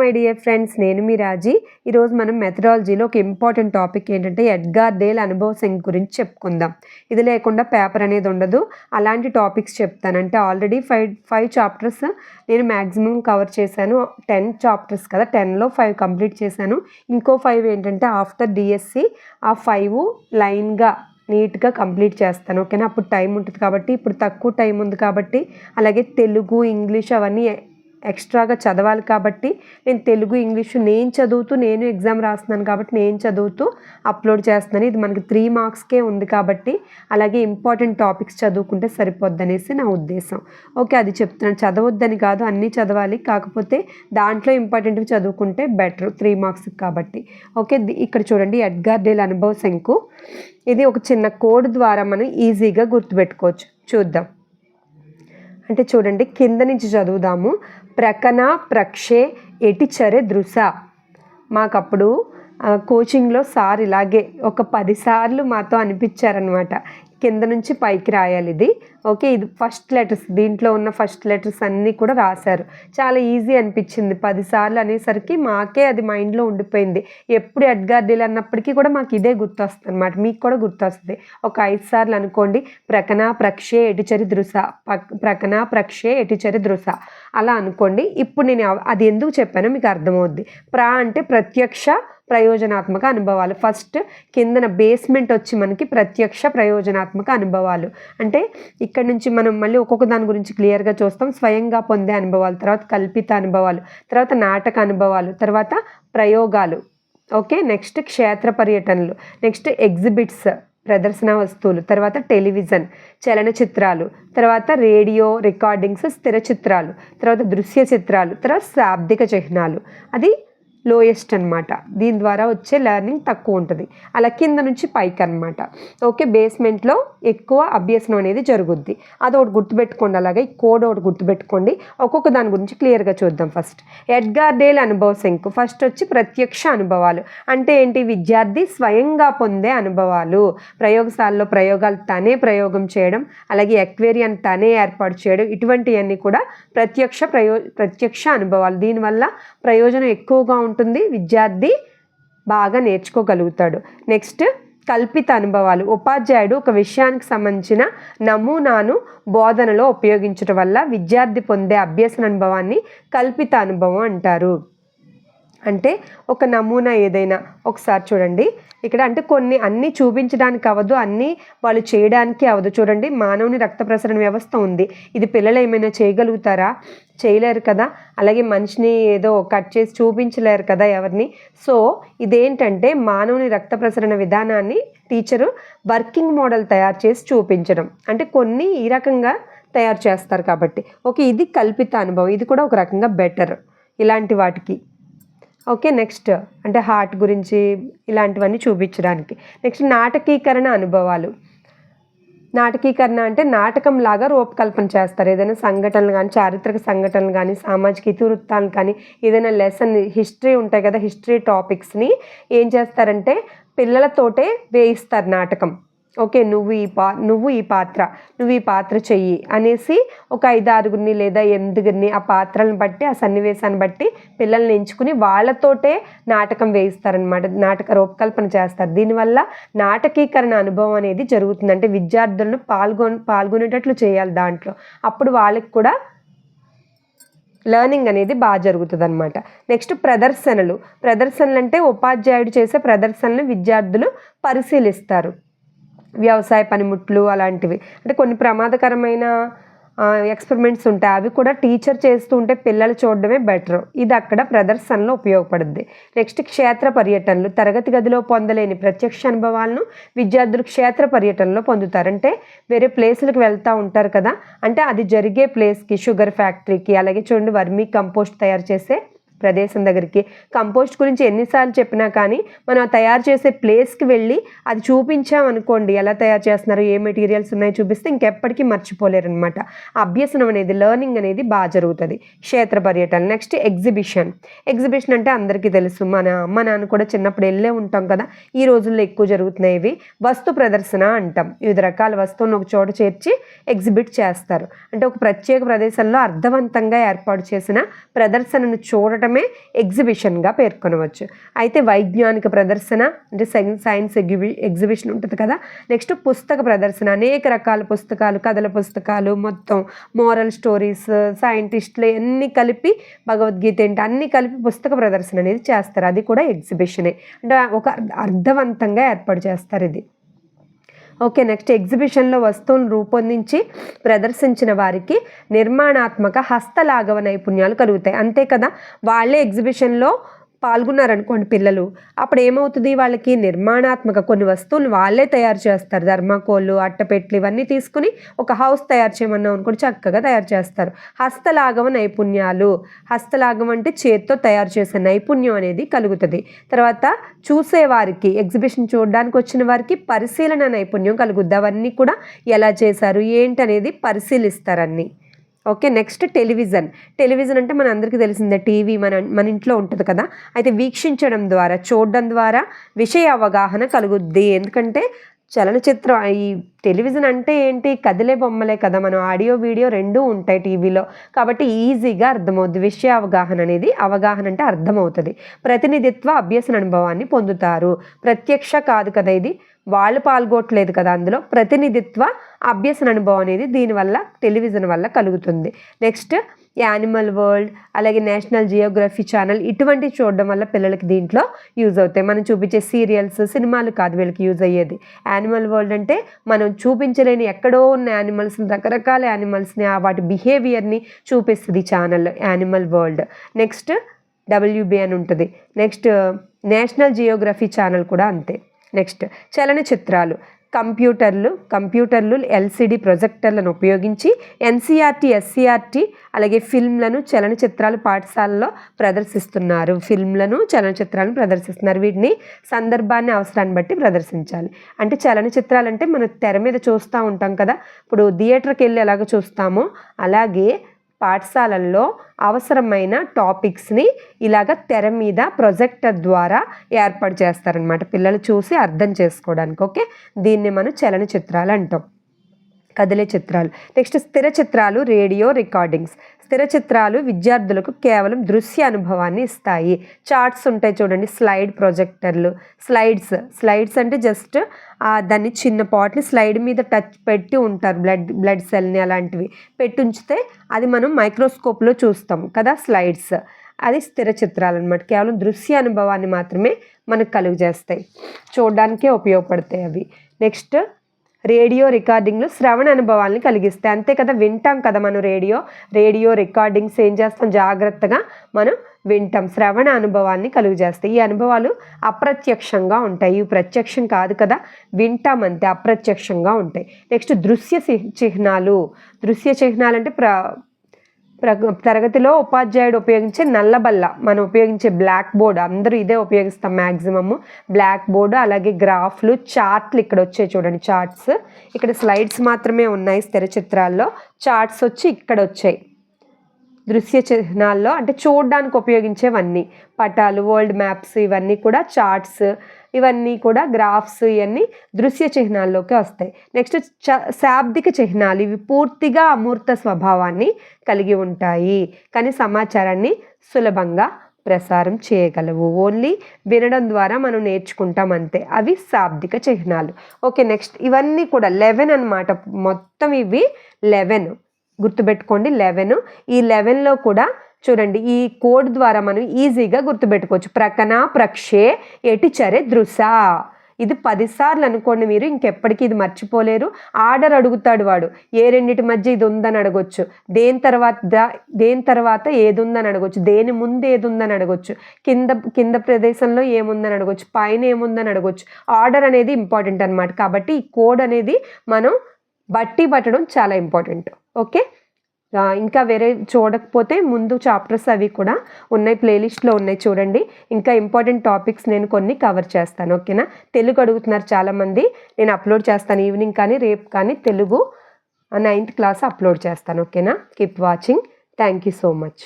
My dear friends నేను మీ రాజీ. ఈరోజు మనం మెథడాలజీలో ఒక ఇంపార్టెంట్ టాపిక్ ఏంటంటే ఎడ్గార్ డేల్ అనుభవ సింగ్ గురించి చెప్పుకుందాం. ఇది లేకుండా పేపర్ అనేది ఉండదు. అలాంటి టాపిక్స్ చెప్తాను. అంటే ఆల్రెడీ ఫైవ్ ఫైవ్ చాప్టర్స్ నేను మ్యాక్సిమం కవర్ చేశాను. టెన్ చాప్టర్స్ కదా. టెన్లో ఫైవ్ కంప్లీట్ చేశాను. ఇంకో ఫైవ్ ఏంటంటే ఆఫ్టర్ డిఎస్సి ఆ ఫైవ్ లైన్గా నీట్గా కంప్లీట్ చేస్తాను. ఓకేనా? అప్పుడు టైం ఉంటుంది కాబట్టి ఇప్పుడు తక్కువ టైం ఉంది కాబట్టి అలాగే తెలుగు ఇంగ్లీష్ అవన్నీ ఎక్స్ట్రాగా చదవాలి కాబట్టి నేను తెలుగు ఇంగ్లీషు నేను చదువుతూ నేను ఎగ్జామ్ రాస్తున్నాను కాబట్టి నేను చదువుతూ అప్లోడ్ చేస్తున్నాను. ఇది మనకి త్రీ మార్క్స్కే ఉంది కాబట్టి అలాగే ఇంపార్టెంట్ టాపిక్స్ చదువుకుంటే సరిపోద్దనేసి నా ఉద్దేశం. ఓకే అది చెప్తున్నాను. చదవద్దని కాదు అన్నీ చదవాలి. కాకపోతే దాంట్లో ఇంపార్టెంట్వి చదువుకుంటే బెటర్ త్రీ మార్క్స్ కాబట్టి. ఓకే ఇక్కడ చూడండి ఎడ్గార్ డేల్ అనుభవ శంకు. ఇది ఒక చిన్న కోడ్ ద్వారా మనం ఈజీగా గుర్తుపెట్టుకోవచ్చు. చూద్దాం. అంటే చూడండి కింద నుంచి చదువుదాము. ప్రకన ప్రక్షే ఎటిచరే దృశ. మాకప్పుడు కోచింగ్లో సార్ ఇలాగే ఒక పదిసార్లు మాతో అనిపించారనమాట కింద నుంచి పైకి రాయాలి ఇది. ఓకే ఇది ఫస్ట్ లెటర్స్ దీంట్లో ఉన్న ఫస్ట్ లెటర్స్ అన్నీ కూడా రాశారు. చాలా ఈజీ అనిపించింది. పదిసార్లు అనేసరికి మాకే అది మైండ్లో ఉండిపోయింది. ఎప్పుడు ఎడ్గార్ డీల్ అన్నప్పటికీ కూడా మాకు ఇదే గుర్తొస్తుంది అనమాట మీకు కూడా గుర్తొస్తుంది. ఒక ఐదు సార్లు అనుకోండి ప్రకన ప్రక్షే ఎటిచరి దృశ. పక్- ప్రకన ప్రక్షే ఎటిచరి దృశ. అలా అనుకోండి. ఇప్పుడు నేను అవ- అది ఎందుకు చెప్పానో మీకు అర్థమవుద్ది. ప్రా అంటే ప్రత్యక్ష ప్రయోజనాత్మక అనుభవాలు. ఫస్ట్ కిందన బేస్మెంట్ వచ్చి మనకి ప్రత్యక్ష ప్రయోజనాత్మక అనుభవాలు. అంటే ఇక్కడ నుంచి మనం మళ్ళీ ఒక్కొక్క దాని గురించి క్లియర్గా చూస్తాం. స్వయంగా పొందే అనుభవాలు తర్వాత కల్పిత అనుభవాలు తర్వాత నాటక అనుభవాలు తర్వాత ప్రయోగాలు. ఓకే? నెక్స్ట్ క్షేత్ర పర్యటనలు. Next exhibits. ప్రదర్శన వస్తువులు తర్వాత టెలివిజన్ చలనచిత్రాలు తర్వాత రేడియో రికార్డింగ్స్ స్థిర చిత్రాలు తర్వాత దృశ్య చిత్రాలు తర్వాత శాబ్దిక చిహ్నాలు. అది లోయెస్ట్ అనమాట దీని ద్వారా వచ్చే లెర్నింగ్ తక్కువ ఉంటుంది. అలా కింద నుంచి పైకి అనమాట ఓకే బేస్మెంట్లో ఎక్కువ అభ్యసనం అనేది జరుగుద్ది. అది ఒకటి గుర్తుపెట్టుకోండి. అలాగే ఈ కోడ్ ఒకటి గుర్తుపెట్టుకోండి. ఒక్కొక్క దాని గురించి క్లియర్గా చూద్దాం ఫస్ట్ ఎడ్గార్ డేల్ అనుభవ శంకు. ఫస్ట్ వచ్చి ప్రత్యక్ష అనుభవాలు. అంటే ఏంటి? విద్యార్థి స్వయంగా పొందే అనుభవాలు. ప్రయోగశాలలో ప్రయోగాలు తనే ప్రయోగం చేయడం అలాగే ఎక్వేరియన్ తనే ఏర్పాటు చేయడం ఇటువంటివన్నీ కూడా ప్రత్యక్ష ప్రయో ప్రత్యక్ష అనుభవాలు. దీనివల్ల ప్రయోజనం ఎక్కువగా ఉంటుంది విద్యార్థి బాగా నేర్చుకోగలుగుతాడు. నెక్స్ట్ కల్పిత అనుభవాలు. ఉపాధ్యాయుడు ఒక విషయానికి సంబంధించిన నమూనాను బోధనలో ఉపయోగించడం వల్ల విద్యార్థి పొందే అభ్యసన అనుభవాన్ని కల్పిత అనుభవం అంటారు. అంటే ఒక నమూనా ఏదైనా ఒకసారి చూడండి. ఇక్కడ అంటే కొన్ని అన్నీ చూపించడానికి అవ్వదు అన్నీ వాళ్ళు చేయడానికి అవ్వదు. చూడండి మానవుని రక్త ప్రసరణ వ్యవస్థ ఉంది. ఇది పిల్లలు ఏమైనా చేయగలుగుతారా? చేయలేరు కదా. అలాగే మనిషిని ఏదో కట్ చేసి చూపించలేరు కదా ఎవరిని. సో ఇదేంటంటే మానవుని రక్త ప్రసరణ విధానాన్ని టీచరు వర్కింగ్ మోడల్ తయారు చేసి చూపించడం. అంటే కొన్ని ఈ రకంగా తయారు చేస్తారు కాబట్టి. ఓకే ఇది కల్పిత అనుభవం. ఇది కూడా ఒక రకంగా బెటర్ ఇలాంటి వాటికి. Okay next. అంటే హార్ట్ గురించి ఇలాంటివన్నీ చూపించడానికి. నెక్స్ట్ నాటకీకరణ అనుభవాలు. నాటకీకరణ అంటే నాటకం లాగా రూపకల్పన చేస్తారు. ఏదైనా సంఘటనలు కానీ చారిత్రక సంఘటనలు కానీ సామాజిక ఇతివృత్తాలు కానీ ఏదైనా లెసన్ హిస్టరీ ఉంటాయి కదా హిస్టరీ టాపిక్స్ని ఏం చేస్తారంటే పిల్లలతోటే వేయిస్తారు నాటకం. ఓకే నువ్వు ఈ పా నువ్వు ఈ పాత్ర నువ్వు ఈ పాత్ర చెయ్యి అనేసి ఒక ఐదు ఆరుగురిని లేదా ఎనిమిదిగురిని ఆ పాత్రలను బట్టి ఆ సన్నివేశాన్ని బట్టి పిల్లల్ని ఎంచుకుని వాళ్ళతోటే నాటకం వేయిస్తారనమాట నాటక రూపకల్పన చేస్తారు. దీనివల్ల నాటకీకరణ అనుభవం అనేది జరుగుతుంది. అంటే విద్యార్థులను పాల్గొని పాల్గొనేటట్లు చేయాలి దాంట్లో. అప్పుడు వాళ్ళకి కూడా లెర్నింగ్ అనేది బాగా జరుగుతుంది అనమాట నెక్స్ట్ ప్రదర్శనలు. ప్రదర్శనలు అంటే ఉపాధ్యాయుడు చేసే ప్రదర్శనలు విద్యార్థులు పరిశీలిస్తారు. వ్యవసాయ పనిముట్లు అలాంటివి. అంటే కొన్ని ప్రమాదకరమైన ఎక్స్పెరిమెంట్స్ ఉంటాయి. అవి కూడా టీచర్ చేస్తూ ఉంటే పిల్లలు చూడడమే బెటర్ ఇది అక్కడ ప్రదర్శనలో ఉపయోగపడుద్ది. నెక్స్ట్ క్షేత్ర పర్యటనలు. తరగతి గదిలో పొందలేని ప్రత్యక్ష అనుభవాలను విద్యార్థులు క్షేత్ర పర్యటనలో పొందుతారు. అంటే వేరే ప్లేసులకు వెళ్తూ ఉంటారు కదా. అంటే అది జరిగే ప్లేస్కి షుగర్ ఫ్యాక్టరీకి అలాగే చూడండి వర్మీ కంపోస్ట్ తయారు చేసే ప్రదేశం దగ్గరికి. కంపోస్ట్ గురించి ఎన్నిసార్లు చెప్పినా కానీ మనం తయారు చేసే ప్లేస్కి వెళ్ళి అది చూపించామనుకోండి ఎలా తయారు చేస్తున్నారు ఏ మెటీరియల్స్ ఉన్నాయో చూపిస్తే ఇంకెప్పటికీ మర్చిపోలేరు అనమాట అభ్యసనం అనేది లెర్నింగ్ అనేది బాగా జరుగుతుంది. క్షేత్ర పర్యటన. Next exhibition. ఎగ్జిబిషన్ అంటే అందరికీ తెలుసు. మన అమ్మ నాన్న కూడా చిన్నప్పుడు వెళ్ళే ఉంటాం కదా ఈ రోజుల్లో ఎక్కువ జరుగుతున్నాయి ఇవి. వస్తు ప్రదర్శన అంటాం. వివిధ రకాల వస్తువులను ఒక చోట చేర్చి ఎగ్జిబిట్ చేస్తారు. అంటే ఒక ప్రత్యేక ప్రదేశంలో అర్థవంతంగా ఏర్పాటు చేసిన ప్రదర్శనను చూడటమే ఎగ్జిబిషన్గా పేర్కొనవచ్చు. అయితే వైజ్ఞానిక ప్రదర్శన అంటే సైన్స్ సైన్స్ ఎగ్జిబి ఎగ్జిబిషన్ ఉంటుంది కదా. నెక్స్ట్ పుస్తక ప్రదర్శన అనేక రకాల పుస్తకాలు కథల పుస్తకాలు మొత్తం మోరల్ స్టోరీస్ సైంటిస్టులు అన్నీ కలిపి భగవద్గీత ఏంటి అన్నీ కలిపి పుస్తక ప్రదర్శన అనేది చేస్తారు. అది కూడా ఎగ్జిబిషనే. అంటే ఒక అర్థవంతంగా ఏర్పాటు చేస్తారు ఇది. ఓకే నెక్స్ట్ ఎగ్జిబిషన్లో వస్తువులను రూపొందించి ప్రదర్శించిన వారికి నిర్మాణాత్మక హస్తలాఘవ నైపుణ్యాలు కలుగుతాయి. అంతే కదా? వాళ్ళే ఎగ్జిబిషన్లో పాల్గొన్నారనుకోండి పిల్లలు. అప్పుడు ఏమవుతుంది వాళ్ళకి? నిర్మాణాత్మక కొన్ని వస్తువులు వాళ్ళే తయారు చేస్తారు. ధర్మాకోళ్ళు అట్టపెట్లు ఇవన్నీ తీసుకుని ఒక హౌస్ తయారు చేయమన్నాం అనుకోండి చక్కగా తయారు చేస్తారు. హస్తలాఘవ నైపుణ్యాలు. హస్తలాగం అంటే చేత్తో తయారు చేసే నైపుణ్యం అనేది కలుగుతుంది. తర్వాత చూసేవారికి ఎగ్జిబిషన్ చూడడానికి వచ్చిన వారికి పరిశీలన నైపుణ్యం కలుగుద్ది. అవన్నీ కూడా ఎలా చేశారు? ఏంటి అనేది పరిశీలిస్తారు ఓకే నెక్స్ట్ టెలివిజన్. టెలివిజన్ అంటే మన అందరికీ తెలిసిందే టీవీ మన మన ఇంట్లో ఉంటుంది కదా. అయితే వీక్షించడం ద్వారా చూడడం ద్వారా విషయ అవగాహన కలుగుద్ది. ఎందుకంటే చలనచిత్రం ఈ టెలివిజన్ అంటే ఏంటి? కదిలే బొమ్మలే కదా. మనం ఆడియో వీడియో రెండూ ఉంటాయి టీవీలో. కాబట్టి ఈజీగా అర్థమవుద్ది. విషయ అవగాహన అనేది అవగాహన అంటే అర్థమవుతుంది. ప్రతినిధిత్వ అభ్యసన అనుభవాన్ని పొందుతారు. ప్రత్యక్ష కాదు కదా ఇది. వాళ్ళు పాల్గొట్లేదు కదా అందులో. ప్రతినిధిత్వ అభ్యసన అనుభవం అనేది దీనివల్ల టెలివిజన్ వల్ల కలుగుతుంది. నెక్స్ట్ యానిమల్ వరల్డ్ అలాగే నేషనల్ జియోగ్రఫీ ఛానల్ ఇటువంటి చూడడం వల్ల పిల్లలకి దీంట్లో యూజ్ అవుతాయి. మనం చూపించే సీరియల్స్ సినిమాలు కాదు వీళ్ళకి యూజ్ అయ్యేది. యానిమల్ వరల్డ్ అంటే మనం చూపించలేని ఎక్కడో ఉన్న యానిమల్స్ రకరకాల యానిమల్స్ని వాటి బిహేవియర్ని చూపిస్తుంది channel animal world. Next WB అని ఉంటుంది. నెక్స్ట్ నేషనల్ జియోగ్రఫీ ఛానల్ కూడా అంతే. నెక్స్ట్ చలనచిత్రాలు. కంప్యూటర్లు కంప్యూటర్లు ఎల్సిడి ప్రొజెక్టర్లను ఉపయోగించి ఎన్సీఆర్టీ ఎస్సీఆర్టీ అలాగే ఫిల్మ్లను చలనచిత్రాలు పాఠశాలలో ప్రదర్శిస్తున్నారు. ఫిల్మ్లను చలనచిత్రాలను ప్రదర్శిస్తున్నారు. వీటిని సందర్భాన్ని అవసరాన్ని బట్టి ప్రదర్శించాలి. అంటే చలనచిత్రాలు అంటే మనం తెర మీద చూస్తూ ఉంటాం కదా. ఇప్పుడు థియేటర్కి వెళ్ళి ఎలాగ చూస్తామో అలాగే పాఠశాలల్లో అవసరమైన టాపిక్స్ని ఇలాగ తెర మీద ప్రొజెక్టర్ ద్వారా ఏర్పాటు చేస్తారనమాట పిల్లలు చూసి అర్థం చేసుకోవడానికి ఓకే? దీన్ని మనం చలనచిత్రాలు అంటాం. కదిలే చిత్రాలు. నెక్స్ట్ స్థిర చిత్రాలు రేడియో రికార్డింగ్స్. స్థిర చిత్రాలు విద్యార్థులకు కేవలం దృశ్య అనుభవాన్ని ఇస్తాయి. చార్ట్స్ ఉంటాయి చూడండి స్లైడ్ ప్రొజెక్టర్లు. స్లైడ్స్ స్లైడ్స్ అంటే జస్ట్ దాన్ని చిన్న పాట్ని స్లైడ్ మీద టచ్ పెట్టి ఉంటారు. బ్లడ్ బ్లడ్ సెల్ని అలాంటివి పెట్టి ఉంచితే అది మనం మైక్రోస్కోప్లో చూస్తాం కదా స్లైడ్స్. అది స్థిర చిత్రాలు అనమాట కేవలం దృశ్య అనుభవాన్ని మాత్రమే మనకు కలుగు చేస్తాయి చూడడానికే ఉపయోగపడతాయి అవి. నెక్స్ట్ రేడియో రికార్డింగ్లు శ్రవణ అనుభవాలను కలిగిస్తాయి. అంతే కదా వింటాం కదా మనం రేడియో. రేడియో రికార్డింగ్స్ ఏం చేస్తాం? జాగ్రత్తగా మనం వింటాం. శ్రవణ అనుభవాన్ని కలుగు చేస్తాయి ఈ అనుభవాలు అప్రత్యక్షంగా ఉంటాయి. ఇవి ప్రత్యక్షం కాదు కదా వింటాం అంతే అప్రత్యక్షంగా ఉంటాయి. నెక్స్ట్ దృశ్య చిహ్నాలు. దృశ్య చిహ్నాలు అంటే ప్ర తరగతిలో ఉపాధ్యాయుడు ఉపయోగించే నల్లబల్ల మనం ఉపయోగించే బ్లాక్ బోర్డ్ అందరూ ఇదే ఉపయోగిస్తాం మ్యాక్సిమమ్ బ్లాక్ బోర్డు అలాగే గ్రాఫ్లు చార్ట్లు ఇక్కడ వచ్చాయి చూడండి. చార్ట్స్ ఇక్కడ స్లైడ్స్ మాత్రమే ఉన్నాయి స్థిర చిత్రాల్లో చార్ట్స్ వచ్చి ఇక్కడ వచ్చాయి. దృశ్య చిహ్నాల్లో అంటే చూడడానికి ఉపయోగించేవన్నీ. పటాలు వరల్డ్ మ్యాప్స్ ఇవన్నీ కూడా చార్ట్స్ ఇవన్నీ కూడా గ్రాఫ్స్ ఇవన్నీ దృశ్య చిహ్నాల్లోకి వస్తాయి. నెక్స్ట్ చ శాబ్దిక చిహ్నాలు ఇవి పూర్తిగా అమూర్త స్వభావాన్ని కలిగి ఉంటాయి. కానీ సమాచారాన్ని సులభంగా ప్రసారం చేయగలవు. ఓన్లీ వినడం ద్వారా మనం నేర్చుకుంటాం అంతే. అవి శాబ్దిక చిహ్నాలు. ఓకే నెక్స్ట్ ఇవన్నీ కూడా లెవెన్ అనమాట మొత్తం ఇవి లెవెన్. గుర్తుపెట్టుకోండి లెవెన్. ఈ లెవెన్లో కూడా చూడండి ఈ కోడ్ ద్వారా మనం ఈజీగా గుర్తుపెట్టుకోవచ్చు. ప్రకన ప్రక్షే ఎటిచరే దృశ. ఇది పదిసార్లు అనుకోండి మీరు ఇంకెప్పటికీ ఇది మర్చిపోలేరు. ఆర్డర్ అడుగుతాడు వాడు ఏ రెండింటి మధ్య ఇది ఉందని అడగొచ్చు. దేని తర్వాత దేని తర్వాత ఏది ఉందని అడగొచ్చు. దేని ముందు ఏది ఉందని అడగొచ్చు. కింద కింద ప్రదేశంలో ఏముందని అడగొచ్చు. పైన ఏముందని అడగొచ్చు. ఆర్డర్ అనేది ఇంపార్టెంట్ అనమాట కాబట్టి ఈ కోడ్ అనేది మనం బట్టి పట్టడం చాలా ఇంపార్టెంట్. ఓకే? ఇంకా వేరే చూడకపోతే ముందు చాప్టర్స్ అవి కూడా ఉన్నాయి ప్లేలిస్ట్లో ఉన్నాయి చూడండి. ఇంకా ఇంపార్టెంట్ టాపిక్స్ నేను కొన్ని కవర్ చేస్తాను ఓకేనా? తెలుగు అడుగుతున్నారు చాలామంది. నేను అప్లోడ్ చేస్తాను ఈవినింగ్ కానీ రేపు కానీ తెలుగు నైన్త్ క్లాస్ అప్లోడ్ చేస్తాను ఓకేనా? Keep watching. Thank you so much.